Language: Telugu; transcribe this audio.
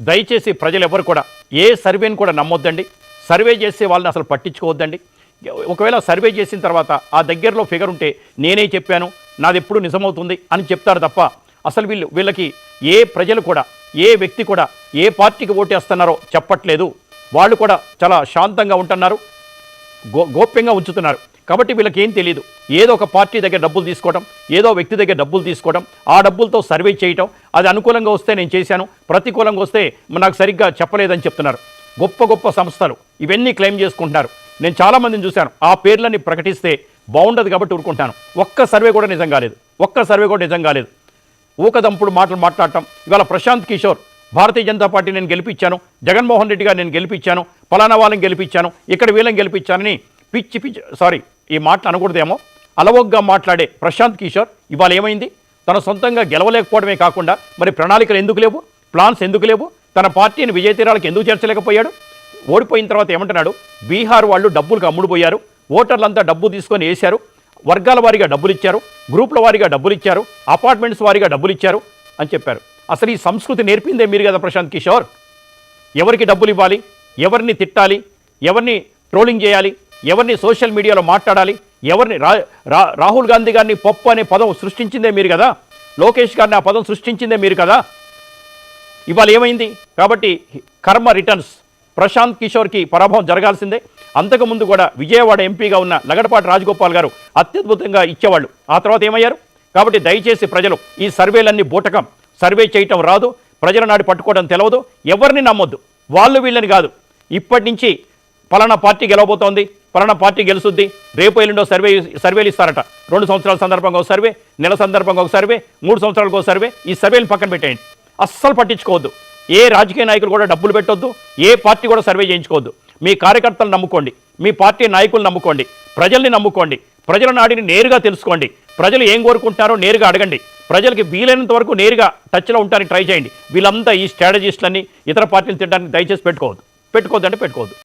దయచేసి ప్రజలు ఎవరు కూడా ఏ సర్వేని కూడా నమ్మొద్దండి. సర్వే చేసే వాళ్ళని అసలు పట్టించుకోవద్దండి. ఒకవేళ సర్వే చేసిన తర్వాత ఆ దగ్గరలో ఫిగర్ ఉంటే నేనే చెప్పాను నాది ఎప్పుడు నిజమవుతుంది అని చెప్తారు తప్ప అసలు వీళ్ళు వీళ్ళకి ఏ ప్రజలు కూడా ఏ వ్యక్తి కూడా ఏ పార్టీకి ఓటేస్తున్నారో చెప్పట్లేదు. వాళ్ళు కూడా చాలా శాంతంగా ఉంటున్నారు. గో గోప్యంగా ఉంచుతున్నారు. కాబట్టి వీళ్ళకి ఏం తెలియదు ఏదో ఒక పార్టీ దగ్గర డబ్బులు తీసుకోవడం ఏదో వ్యక్తి దగ్గర డబ్బులు తీసుకోవడం ఆ డబ్బులతో సర్వే చేయటం అది అనుకూలంగా వస్తే నేను చేశాను ప్రతికూలంగా వస్తే నాకు సరిగ్గా చెప్పలేదని చెప్తున్నారు. గొప్ప గొప్ప సంస్థలు ఇవన్నీ క్లెయిమ్ చేసుకుంటున్నారు. నేను చాలామందిని చూశాను. ఆ పేర్లని ప్రకటిస్తే బాగుండదు కాబట్టి ఊరుకుంటాను. ఒక్క సర్వే కూడా నిజం కాలేదు. ఒక్క సర్వే కూడా నిజం కాలేదు. ఊకదంపుడు మాటలు మాట్లాడటం ఇవాళ ప్రశాంత్ కిషోర్ భారతీయ జనతా పార్టీ నేను గెలిపించాను జగన్మోహన్ రెడ్డి గారు నేను గెలిపించాను పలానా వాళ్ళని గెలిపించాను ఇక్కడ వీళ్ళని గెలిపించానని పిచ్చి పిచ్చి సారీ ఈ మాటలు అనకూడదేమో అలవోగ్గా మాట్లాడే ప్రశాంత్ కిషోర్ ఇవాళ ఏమైంది? తన సొంతంగా గెలవలేకపోవడమే కాకుండా మరి ప్రణాళికలు ఎందుకు లేవు? ప్లాన్స్ ఎందుకు లేవు? తన పార్టీని విజయతీరాలకు ఎందుకు చేర్చలేకపోయాడు? ఓడిపోయిన తర్వాత ఏమంటున్నాడు? బీహార్ వాళ్ళు డబ్బులకు అమ్ముడుపోయారు ఓటర్లంతా డబ్బు తీసుకొని వేశారు వర్గాల వారీగా డబ్బులు ఇచ్చారు గ్రూపుల వారీగా డబ్బులు ఇచ్చారు అపార్ట్మెంట్స్ వారీగా డబ్బులు ఇచ్చారు అని చెప్పారు. అసలు ఈ సంస్కృతి నేర్పిందే మీరు కదా ప్రశాంత్ కిషోర్? ఎవరికి డబ్బులు ఇవ్వాలి? ఎవరిని తిట్టాలి? ఎవరిని ట్రోలింగ్ చేయాలి? ఎవరిని సోషల్ మీడియాలో మాట్లాడాలి? ఎవరిని రా రాహుల్ గాంధీ గారిని పప్పు అనే పదం సృష్టించిందే మీరు కదా? లోకేష్ గారిని ఆ పదం సృష్టించిందే మీరు కదా? ఇవాళ ఏమైంది? కాబట్టి కర్మ రిటర్న్స్. ప్రశాంత్ కిషోర్కి పరాభవం జరగాల్సిందే. అంతకుముందు కూడా విజయవాడ ఎంపీగా ఉన్న లగడపాటి రాజగోపాల్ గారు అత్యద్భుతంగా ఇచ్చేవాళ్ళు. ఆ తర్వాత ఏమయ్యారు? కాబట్టి దయచేసి ప్రజలు ఈ సర్వేలన్నీ బూటకం. సర్వే చేయటం రాదు ప్రజల నాడి పట్టుకోవడం తెలియదు ఎవరిని నమ్మొద్దు. వాళ్ళు వీళ్ళని కాదు. ఇప్పటి నుంచి పలానా పార్టీ గెలవబోతోంది పలానా పార్టీ గెలుస్తుంది రేపు ఎల్లుండో సర్వే సర్వేలు ఇస్తారట. రెండు సంవత్సరాల సందర్భంగా ఒక సర్వే నెల సందర్భంగా ఒక సర్వే మూడు సంవత్సరాలకు ఒక సర్వే ఈ సర్వేలు పక్కన పెట్టేయండి. అస్సలు పట్టించుకోవద్దు. ఏ రాజకీయ నాయకులు కూడా డబ్బులు పెట్టొద్దు ఏ పార్టీ కూడా సర్వే చేయించుకోవద్దు. మీ కార్యకర్తలు నమ్ముకోండి మీ పార్టీ నాయకులు నమ్ముకోండి ప్రజల్ని నమ్ముకోండి ప్రజల నాడిని నేరుగా తెలుసుకోండి. ప్రజలు ఏం కోరుకుంటారో నేరుగా అడగండి. ప్రజలకి వీలైనంత వరకు నేరుగా టచ్లో ఉంటానికి ట్రై చేయండి. వీళ్ళంతా ఈ స్ట్రాటజిస్టులన్నీ ఇతర పార్టీలు తినడానికి దయచేసి పెట్టుకోవద్దు. పెట్టుకోవద్దు అంటే పెట్టుకోవద్దు.